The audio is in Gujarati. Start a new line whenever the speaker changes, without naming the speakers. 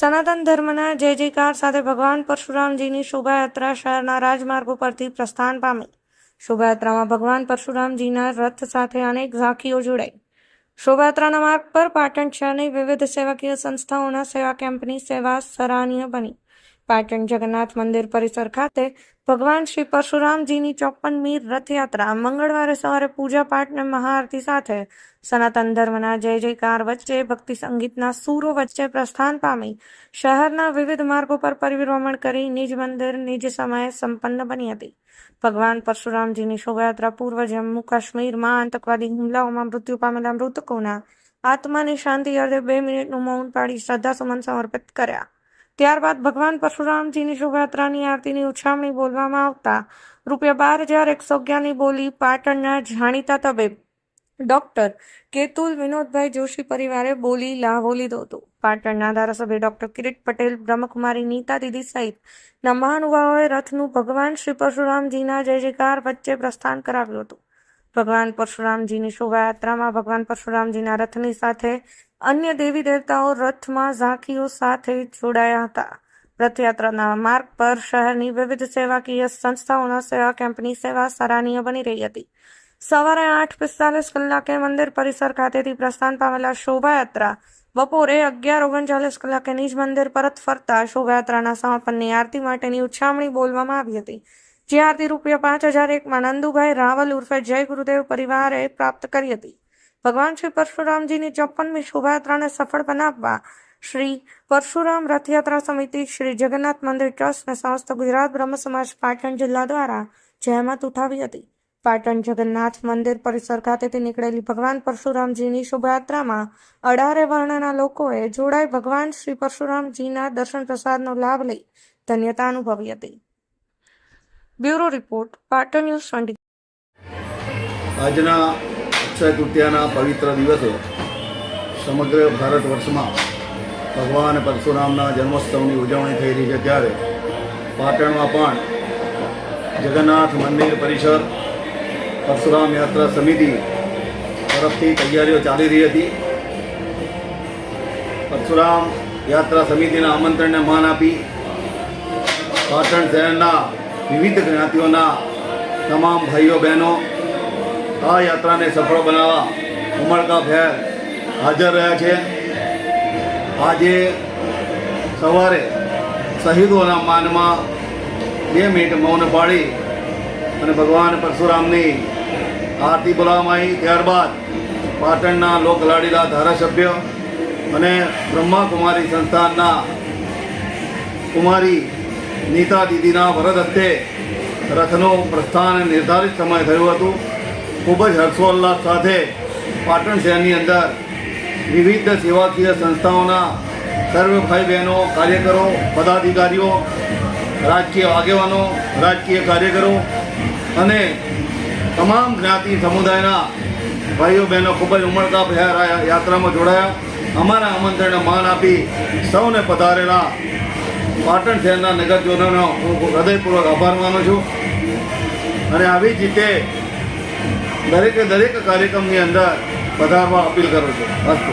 સનાતન ધર્મના જય જયકાર સાથે ભગવાન પરશુરામજીની શોભાયાત્રા શહેરના રાજમાર્ગો પરથી પ્રસ્થાન પામી. શોભાયાત્રામાં ભગવાન પરશુરામજીના રથ સાથે અનેક ઝાંખીઓ જોડાઈ. શોભાયાત્રાના માર્ગ પર પાટણ શહેરની વિવિધ સેવાકીય સંસ્થાઓના સેવા કેમ્પની સેવા સરાહનીય બની. પાટણ જગન્નાથ મંદિર પરિસર ખાતે ભગવાન શ્રી પરશુરામજીની ચોપનમી રથયાત્રા મંગળવારે સવારે પૂજા પાઠ અને મહાઆરતી સાથે સનાતન ધર્મના જય જયકાર વચ્ચે ભક્તિ સંગીતના સૂરો વચ્ચે પ્રસ્થાન પામી શહેરના વિવિધ માર્ગો પર પરિભ્રમણ કરી નિજ મંદિર નિજ સમયે સંપન્ન બની હતી. ભગવાન પરશુરામજીની શોભાયાત્રા પૂર્વ જમ્મુ કાશ્મીરમાં આતંકવાદી હુમલાઓમાં મૃત્યુ પામેલા મૃતકોના આત્માની શાંતિ અર્થે બે મિનિટનું મૌન પાડી શ્રદ્ધાસુમન સમર્પિત કર્યા. ત્યારબાદ ભગવાન પરશુરામજીની શોભાયાત્રાની આરતીની ઉછામણી બોલવામાં આવતા રૂપિયા બાર હજાર એકસો અગિયારની બોલી પાટણના જાણીતા તબીબ ડોક્ટર કેતુલ વિનોદભાઈ જોશી પરિવારે બોલી લાભો લીધો હતો. પાટણના ધારાસભ્ય ડોક્ટર કિરીટ પટેલ, બ્રહ્મકુમારી નીતા દીદી સહિતના મહાનુભાવોએ રથનું ભગવાન શ્રી પરશુરામજીના જય જયકાર વચ્ચે પ્રસ્થાન કરાવ્યું હતું. ભગવાન પરશુરામજીની શોભાયાત્રામાં ભગવાન પરશુરામજીના રથની સાથે અન્ય દેવી દેવતાઓ રથમાં ઝાંખીઓ સાથે જોડાયા હતા. રથયાત્રાના માર્ગ પર શહેરની વિવિધ સેવાકીય સંસ્થાઓના સેવા કેમ્પની સેવા સરાહનીય બની રહી હતી. સવારે આઠ પિસ્તાલીસ કલાકે મંદિર પરિસર ખાતેથી પ્રસ્થાન પામેલા શોભાયાત્રા, બપોરે અગિયાર ઓગણચાલીસ કલાકે નિજ મંદિર પરત ફરતા શોભાયાત્રાના સમાપનની આરતી માટેની ઉછામણી બોલવામાં આવી હતી. જે આરતી રૂપિયા પાંચ હજાર એકમાં નંદુભાઈ રાવલ ઉર્ફે જય ગુરુદેવ પરિવારે પ્રાપ્ત કરી હતી. ભગવાન શ્રી પરશુરામજીની ચોપનમી શોભાયાત્રાને સફળ બનાવવા શ્રી પરશુરામ રથયાત્રા સમિતિ શ્રી જગન્નાથ મંદિર ટ્રસ્ટ અને સમસ્ત ગુજરાત બ્રહ્મ સમાજ પાટણ જિલ્લા દ્વારા જહેમત ઉઠાવી હતી. પાટણ જગન્નાથ મંદિર પરિસર ખાતેથી નીકળેલી ભગવાન પરશુરામજીની શોભાયાત્રામાં અઢારે વર્ણના લોકોએ જોડાઈ ભગવાન શ્રી પરશુરામજીના દર્શન પ્રસાદનો લાભ લઈ ધન્યતા અનુભવી હતી. Bureau report, Patan news twenty
આજના અક્ષય તૃતીયાના પવિત્ર દિવસે સમગ્ર ભારત વર્ષમાં ભગવાન પરશુરામના જન્મોત્સવની ઉજવણી થઈ રહી છે ત્યારે પાટણમાં પણ જગન્નાથ મંદિર પરિસર, પરશુરામ યાત્રા સમિતિ તરફથી તૈયારીઓ ચાલી રહી હતી. પરશુરામ યાત્રા સમિતિના આમંત્રણને માન આપી પાટણ શહેરના વિવિધ જ્ઞાતિઓના તમામ ભાઈઓ બહેનો આ યાત્રાને સફળ બનાવવા ઉમળકા ભેર હાજર રહ્યા છે. આજે સવારે શહીદોના માનમાં બે મિનિટ મૌન પાડી અને ભગવાન પરશુરામની આરતી બોલાવવામાં આવી. ત્યારબાદ પાટણના લોકલાડીલા ધારાસભ્ય અને બ્રહ્માકુમારી સંસ્થાનના કુમારી નીતા દીદીના વરદ હસ્તે રથનું પ્રસ્થાન નિર્ધારિત સમય થયું હતું. ખૂબ જ હર્ષોલ્લાસ સાથે પાટણ શહેરની અંદર વિવિધ સેવાકીય સંસ્થાઓના સર્વ ભાઈ બહેનો, કાર્યકરો, પદાધિકારીઓ, રાજકીય આગેવાનો, રાજકીય કાર્યકરો અને તમામ જ્ઞાતિ સમુદાયના ભાઈઓ બહેનો ખૂબ જ ઉમળકા ભેર યાત્રામાં જોડાયા. અમારા આમંત્રણને માન આપી સૌને પધારેલા પાટણ શહેરના નગરજનોનો હું હૃદયપૂર્વક આભાર માનું છું. અને આવી જ રીતે દરેકે દરેક કાર્યક્રમની અંદર પધારવા અપીલ કરું છું. અસ્તુ